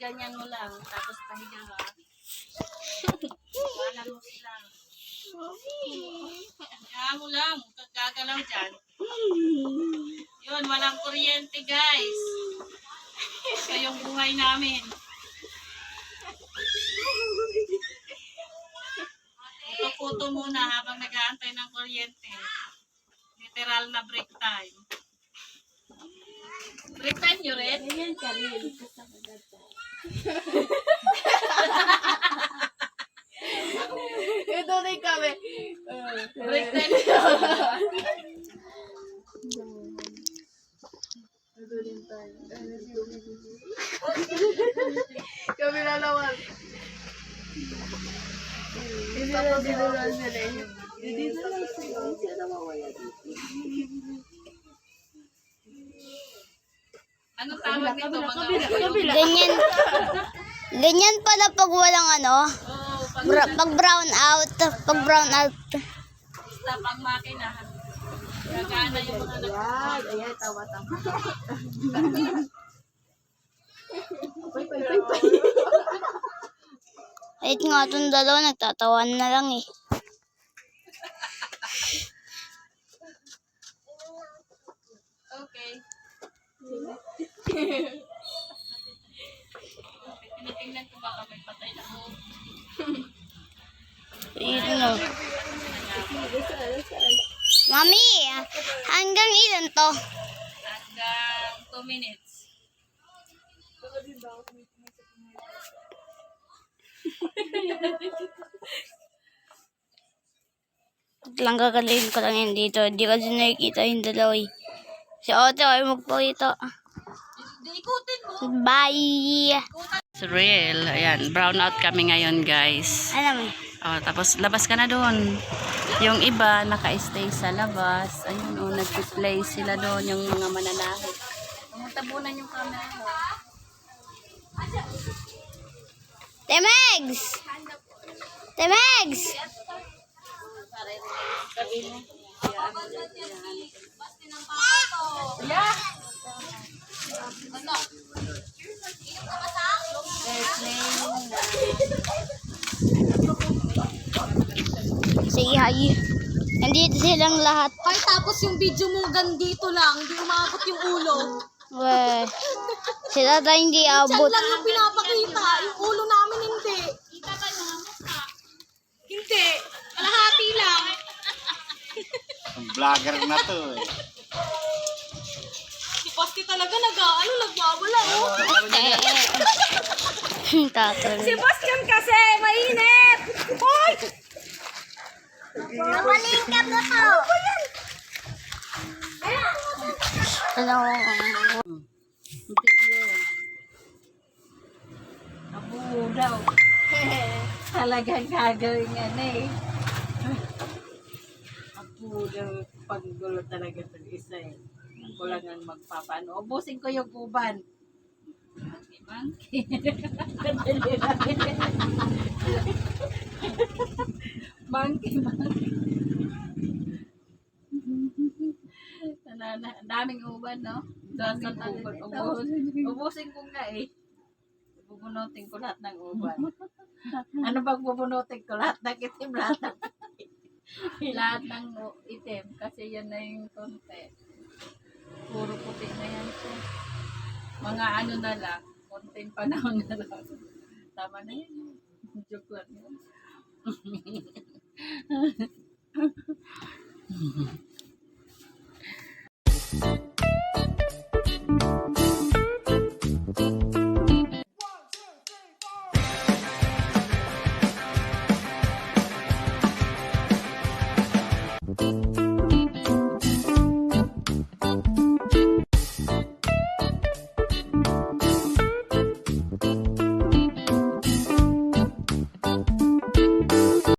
Ganyan mo lang. Tapos pahiga ka. Wala mo sila. Kaya mo lang. Gagalaw dyan. Yun, walang kuryente guys. Ito yung buhay namin. Puto-puto muna habang nag-aantay ng kuryente. Literal na break time. Break time nyo rin? Ganyan ka rin. Ito rin kami. Break time nyo. Ito rin tayo. Kami lalawan. Hindi na dito lang sila eh. Dito lang sila. Sila na mawaya dito. Anong tawag nito mga Ganyan. Ganyan pala pag walang ano, Oo, pag bra- pag brown out, pag brown out. stop ang makina. Gagana yung mga nag- Ayan, ayan, tawa tawa. Pay, pay, pay, pay. Kahit nga itong dalawa, nagtatawan na lang eh. Okay. Tinitingnan ko baka may patay na ako. Yun no. Mami, hanggang ilan to? Hanggang 2 minutes. Lang gagalin ko lang yun dito. Hindi kasi nakikita yung dalawa eh. Si Ote ay magpakita. Bye! It's real. Ayan, brown out kami ngayon guys. Alam mo, Oh, tapos labas ka na doon. Yung iba naka-stay sa labas. Ayun oh, nagpi-play sila doon yung mga mananahi. Pumutabunan yung camera Temegs! Temegs! Yeah. Sige, hi. Nandito silang lahat. Ay, tapos yung video mo gandito lang, hindi umabot yung ulo. Weh. Sila tayo hindi Diyan abot. lang yung pinapakita, yung ulo namin hindi. Kalahati lang. Vlogger na to eh. Si Posti talaga nag, ano, nagwawala, oh. Tatol. Sebastian kasi, mainit! Hoy! Namalingkap na to. Ano? Hindi yun. Talagang gagawin yan eh. Daw. Paggulo talaga ito isa eh. Ako lang ang magpapano. Ubusin ko yung kuban. Monkey, monkey. monkey, Ang daming uban, no? Sa tangkol. Ubusin, ubusin ko nga eh. Bubunutin ko lahat ng uban. ano bang bubunutin ko? Lahat ng itim, lahat ng lahat ng itim. Kasi yan na yung konti. Puro puti na yan siya. Mga ano na lang. Konting panahon na lang. Tama na yan. Joke lang yun.